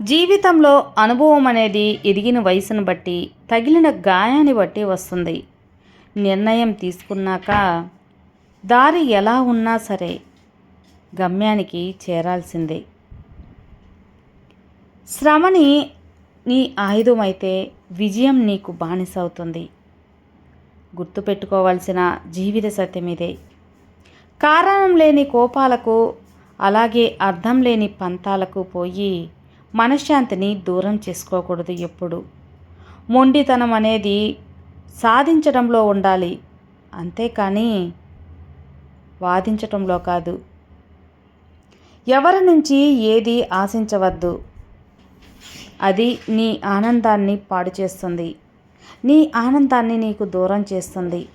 జీవితంలో అనుభవం అనేది ఎదిగిన వయసును బట్టి తగిలిన గాయాన్ని బట్టి వస్తుంది. నిర్ణయం తీసుకున్నాక దారి ఎలా ఉన్నా సరే గమ్యానికి చేరాల్సిందే. శ్రమని నీ ఆయుధమైతే విజయం నీకు బానిస అవుతుంది గుర్తుపెట్టుకోవాల్సిన జీవిత సత్యం ఇదే. కారణం లేని కోపాలకు అలాగే అర్థం లేని పంతాలకు పోయి మనశ్శాంతిని దూరం చేసుకోకూడదు ఎప్పుడు. మొండితనం అనేది సాధించడంలో ఉండాలి. అంతేకాని వాదించటంలో కాదు. ఎవరి నుంచి ఏది ఆశించవద్దు. అది నీ ఆనందాన్ని పాడు చేస్తుంది నీ ఆనందాన్ని నీకు దూరం చేస్తుంది.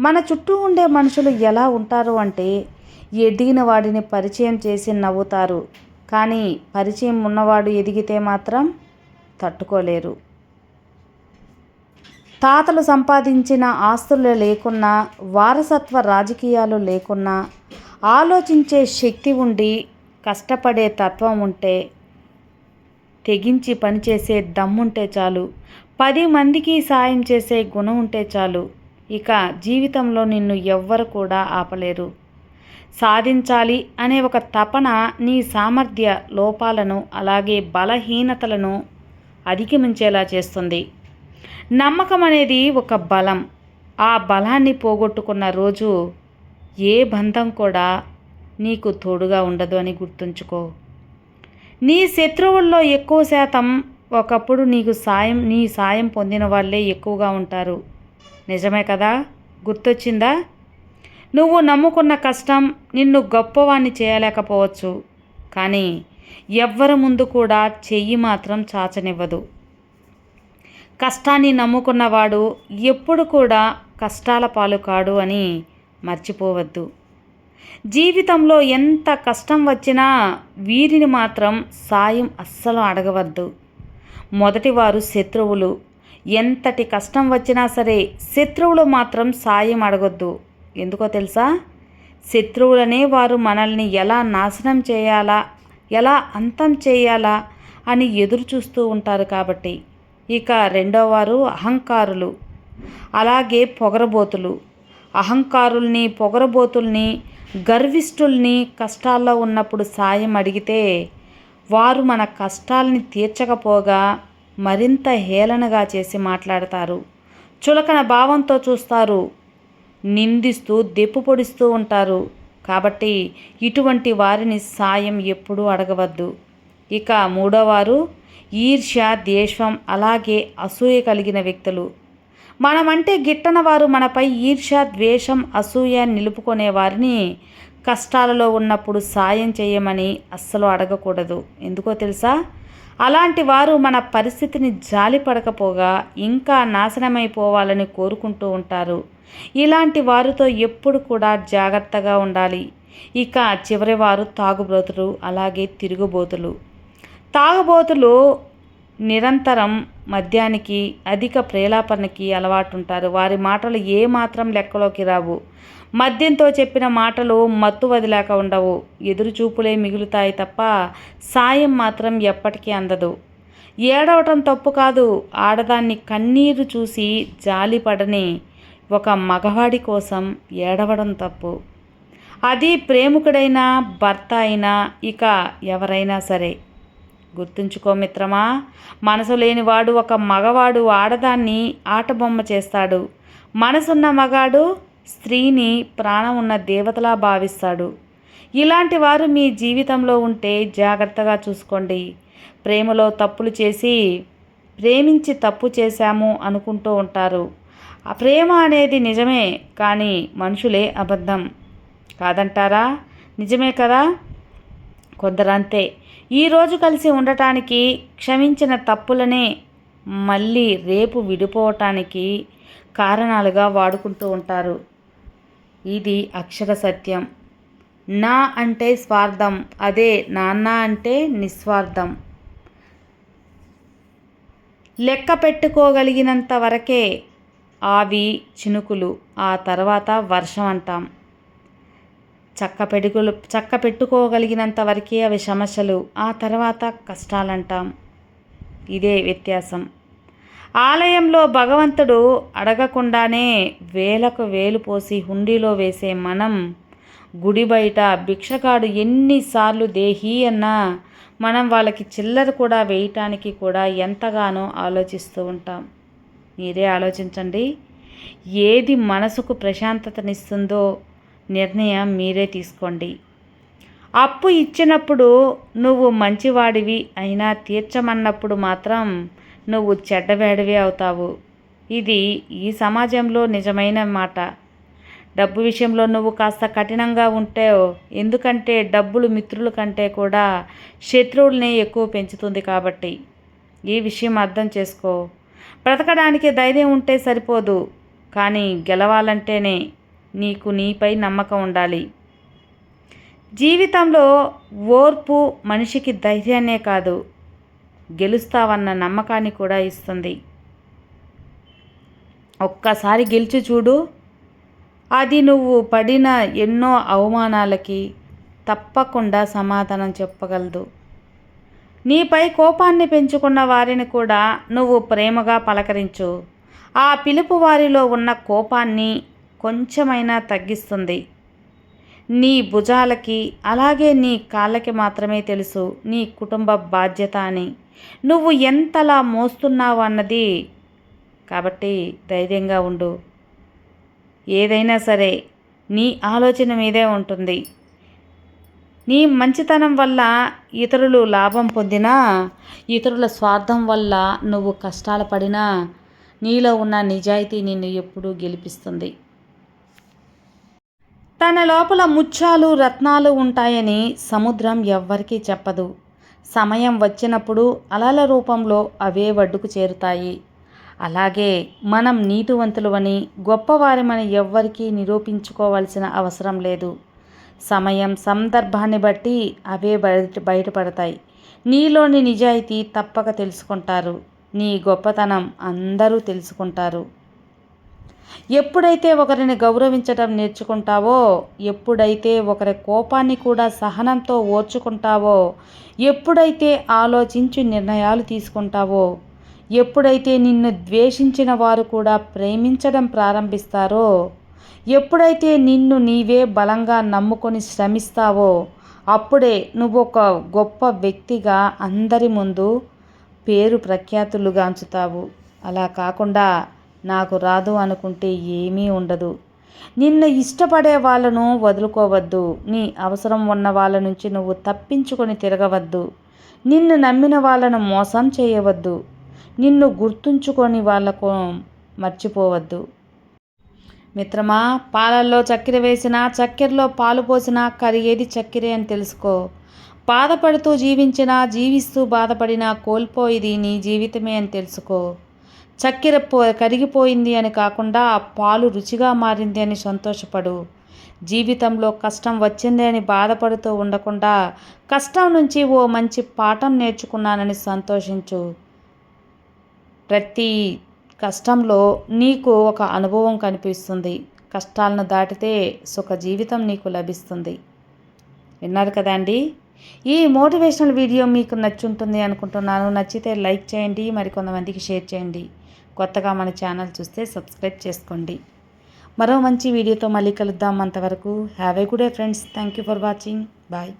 మన చుట్టూ ఉండే మనుషులు ఎలా ఉంటారు అంటే ఎదిగిన వాడిని పరిచయం చేసి నవ్వుతారు. కానీ పరిచయం ఉన్నవాడు ఎదిగితే మాత్రం తట్టుకోలేరు. తాతలు సంపాదించిన ఆస్తులు లేకున్నా వారసత్వ రాజకీయాలు లేకున్నా ఆలోచించే శక్తి ఉండి కష్టపడే తత్వం ఉంటే తెగించి పనిచేసే దమ్ముంటే చాలు. పది మందికి సాయం చేసే గుణం ఉంటే చాలు. ఇక జీవితంలో నిన్ను ఎవ్వరు కూడా ఆపలేరు. సాధించాలి అనే ఒక తపన నీ సామర్థ్య లోపాలను అలాగే బలహీనతలను అధిగమించేలా చేస్తుంది. నమ్మకం అనేది ఒక బలం. ఆ బలాన్ని పోగొట్టుకున్న రోజు ఏ బంధం కూడా నీకు తోడుగా ఉండదు అని గుర్తుంచుకో. నీ శత్రువుల్లో ఎక్కువ శాతం ఒకప్పుడు నీకు సాయం నీ సాయం పొందిన వాళ్ళే ఎక్కువగా ఉంటారు. నిజమే కదా? గుర్తొచ్చిందా? నువ్వు నమ్ముకున్న కష్టం నిన్ను గొప్పవాణ్ణి చేయలేకపోవచ్చు. కానీ ఎవ్వరి ముందు కూడా చెయ్యి మాత్రం చాచనివ్వదు. కష్టాన్ని నమ్ముకున్నవాడు ఎప్పుడు కూడా కష్టాల పాలు కాడు అని మర్చిపోవద్దు. జీవితంలో ఎంత కష్టం వచ్చినా వీరిని మాత్రం సాయం అస్సలు అడగవద్దు. మొదటివారు శత్రువులు. ఎంతటి కష్టం వచ్చినా సరే శత్రువులు మాత్రం సాయం అడగొద్దు. ఎందుకో తెలుసా? శత్రువులనే వారు మనల్ని ఎలా నాశనం చేయాలా ఎలా అంతం చేయాలా అని ఎదురు చూస్తూ ఉంటారు కాబట్టి. ఇక రెండో వారు అహంకారులు. అలాగే పొగరబోతులు. అహంకారుల్ని పొగరబోతుల్ని గర్విష్ఠుల్ని కష్టాల్లో ఉన్నప్పుడు సాయం అడిగితే వారు మన కష్టాల్ని తీర్చకపోగా మరింత హేళనగా చేసి మాట్లాడతారు. చులకన భావంతో చూస్తారు. నిందిస్తూ దెప్పు పొడిస్తూ ఉంటారు. కాబట్టి ఇటువంటి వారిని సాయం ఎప్పుడూ అడగవద్దు. ఇక మూడోవారు ఈర్ష్య ద్వేషం అలాగే అసూయ కలిగిన వ్యక్తులు. మనమంటే గిట్టన వారు మనపై ఈర్ష్య ద్వేషం అసూయ నిలుపుకునే వారిని కష్టాలలో ఉన్నప్పుడు సాయం చేయమని అస్సలు అడగకూడదు. ఎందుకో తెలుసా? అలాంటి వారు మన పరిస్థితిని జాలి పడకపోగా ఇంకా నాశనమైపోవాలని కోరుకుంటూ ఉంటారు. ఇలాంటి వారితో ఎప్పుడు కూడా జాగ్రత్తగా ఉండాలి. ఇక చివరి వారు తాగుబోతులు అలాగే తిరుగుబోతులు. తాగుబోతులు నిరంతరం మద్యానికి అధిక ప్రేలాపనకి అలవాటుంటారు. వారి మాటలు ఏ మాత్రం లెక్కలోకి రావు. మద్యంతో చెప్పిన మాటలు మత్తు వదిలాక ఉండవు. ఎదురుచూపులే మిగులుతాయి తప్ప సాయం మాత్రం ఎప్పటికీ అందదు. ఏడవటం తప్పు కాదు. ఆడదాన్ని కన్నీరు చూసి జాలిపడని ఒక మగవాడి కోసం ఏడవడం తప్పు. అది ప్రేమికుడైనా భర్త అయినా ఇక ఎవరైనా సరే. గుర్తుంచుకో మిత్రమా మనసు లేనివాడు ఒక మగవాడు ఆడదాన్ని ఆటబొమ్మ చేస్తాడు. మనసున్న మగాడు స్త్రీని ప్రాణం ఉన్న దేవతలా భావిస్తాడు. ఇలాంటి వారు మీ జీవితంలో ఉంటే జాగ్రత్తగా చూసుకోండి. ప్రేమలో తప్పులు చేసి ప్రేమించి తప్పు చేశాము అనుకుంటూ ఉంటారు. ఆ ప్రేమ అనేది నిజమే కానీ మనుషులే అబద్ధం. కాదంటారా? నిజమే కదా? కొందరంతే. ఈరోజు కలిసి ఉండటానికి క్షమించిన తప్పులనే మళ్ళీ రేపు విడిపోవటానికి కారణాలుగా వాడుకుంటూ ఉంటారు. ఇది అక్షర సత్యం. నా అంటే స్వార్థం అదే నాన్న అంటే నిస్వార్థం. లెక్క పెట్టుకోగలిగినంత వరకే ఆవి చినుకులు ఆ తర్వాత వర్షం అంటాం. చక్క పెడుగులు చక్క పెట్టుకోగలిగినంత వరకే అవి సమస్యలు ఆ తర్వాత కష్టాలంటాం. ఇదే వ్యత్యాసం. ఆలయంలో భగవంతుడు అడగకుండానే వేలకు వేలు పోసి హుండీలో వేసే మనం గుడి బయట భిక్షగాడు ఎన్నిసార్లు దేహీ అన్నా మనం వాళ్ళకి చిల్లర కూడా వేయటానికి కూడా ఎంతగానో ఆలోచిస్తూ ఉంటాం. మీరే ఆలోచించండి. ఏది మనసుకు ప్రశాంతతనిస్తుందో నిర్ణయం మీరే తీసుకోండి. అప్పు ఇచ్చినప్పుడు నువ్వు మంచివాడివి అయినా తీర్చమన్నప్పుడు మాత్రం నువ్వు చెడ్డవేడివి అవుతావు. ఇది ఈ సమాజంలో నిజమైన మాట. డబ్బు విషయంలో నువ్వు కాస్త కఠినంగా ఉంటే ఎందుకంటే డబ్బులు మిత్రుల కంటే కూడా శత్రువులనే ఎక్కువ పెంచుతుంది కాబట్టి. ఈ విషయం అర్థం చేసుకో. బ్రతకడానికి ధైర్యం ఉంటే సరిపోదు కానీ గెలవాలంటేనే నీకు నీపై నమ్మకం ఉండాలి. జీవితంలో ఓర్పు మనిషికి ధైర్యాన్నే కాదు గెలుస్తావన్న నమ్మకాన్ని కూడా ఇస్తుంది. ఒక్కసారి గెలిచి చూడు అది నువ్వు పడిన ఎన్నో అవమానాలకి తప్పకుండా సమాధానం చెప్పగలదు. నీపై కోపాన్ని పెంచుకున్న వారిని కూడా నువ్వు ప్రేమగా పలకరించు. ఆ పిలుపు వారిలో ఉన్న కోపాన్ని కొంచెమైనా తగ్గిస్తుంది. నీ భుజాలకి అలాగే నీ కాళ్ళకి మాత్రమే తెలుసు నీ కుటుంబ బాధ్యత అని. నువ్వు ఎంతలా మోస్తున్నావు అన్నది కాబట్టి ధైర్యంగా ఉండు. ఏదైనా సరే నీ ఆలోచన మీదే ఉంటుంది. నీ మంచితనం వల్ల ఇతరులు లాభం పొందినా ఇతరుల స్వార్థం వల్ల నువ్వు కష్టాలు పడినా నీలో ఉన్న నిజాయితీ నిన్ను ఎప్పుడూ గెలిపిస్తుంది. తన లోపల ముత్యాలు రత్నాలు ఉంటాయని సముద్రం ఎవ్వరికీ చెప్పదు. సమయం వచ్చినప్పుడు అలల రూపంలో అవే వడ్డుకు చేరుతాయి. అలాగే మనం నీతివంతులవని గొప్పవారిమని ఎవ్వరికీ నిరూపించుకోవాల్సిన అవసరం లేదు. సమయం సందర్భాన్ని బట్టి అవే బయట బయటపడతాయి. నీలోని నిజాయితీ తప్పక తెలుసుకుంటారు. నీ గొప్పతనం అందరూ తెలుసుకుంటారు. ఎప్పుడైతే ఒకరిని గౌరవించడం నేర్చుకుంటావో ఎప్పుడైతే ఒకరి కోపాన్ని కూడా సహనంతో ఓర్చుకుంటావో ఎప్పుడైతే ఆలోచించి నిర్ణయాలు తీసుకుంటావో ఎప్పుడైతే నిన్ను ద్వేషించిన వారు కూడా ప్రేమించడం ప్రారంభిస్తారో ఎప్పుడైతే నిన్ను నీవే బలంగా నమ్ముకొని శ్రమిస్తావో అప్పుడే నువ్వు ఒక గొప్ప వ్యక్తిగా అందరి ముందు పేరు ప్రఖ్యాతులుగాంచుతావు అలా కాకుండా నాకు రాదు అనుకుంటే ఏమీ ఉండదు. నిన్ను ఇష్టపడే వాళ్ళను వదులుకోవద్దు. నీ అవసరం ఉన్న వాళ్ళ నుంచి నువ్వు తప్పించుకొని తిరగవద్దు. నిన్ను నమ్మిన వాళ్ళను మోసం చేయవద్దు. నిన్ను గుర్తుంచుకొని వాళ్ళకు మర్చిపోవద్దు. మిత్రమా పాలల్లో చక్కెర వేసినా చక్కెరలో పాలు పోసినా కరిగేది చక్కెరే అని తెలుసుకో. బాధపడుతూ జీవించినా జీవిస్తూ బాధపడినా కోల్పోయేది నీ జీవితమే అని తెలుసుకో. చక్కెర పో కరిగిపోయింది అని కాకుండా పాలు రుచిగా మారింది అని సంతోషపడు. జీవితంలో కష్టం వచ్చింది అని బాధపడుతూ ఉండకుండా కష్టం నుంచి ఓ మంచి పాఠం నేర్చుకున్నానని సంతోషించు. ప్రతి కష్టంలో నీకు ఒక అనుభవం కనిపిస్తుంది. కష్టాలను దాటితే సుఖ జీవితం నీకు లభిస్తుంది. విన్నారు కదండి ఈ మోటివేషనల్ వీడియో మీకు నచ్చుంటుంది అనుకుంటున్నాను. నచ్చితే లైక్ చేయండి మరికొంతమందికి షేర్ చేయండి. కొత్తగా మన ఛానల్ చూస్తే సబ్స్క్రైబ్ చేసుకోండి. మరో మంచి వీడియోతో మళ్ళీ కలుద్దాం అంతవరకు. Have a good day friends. Thank you for watching. Bye.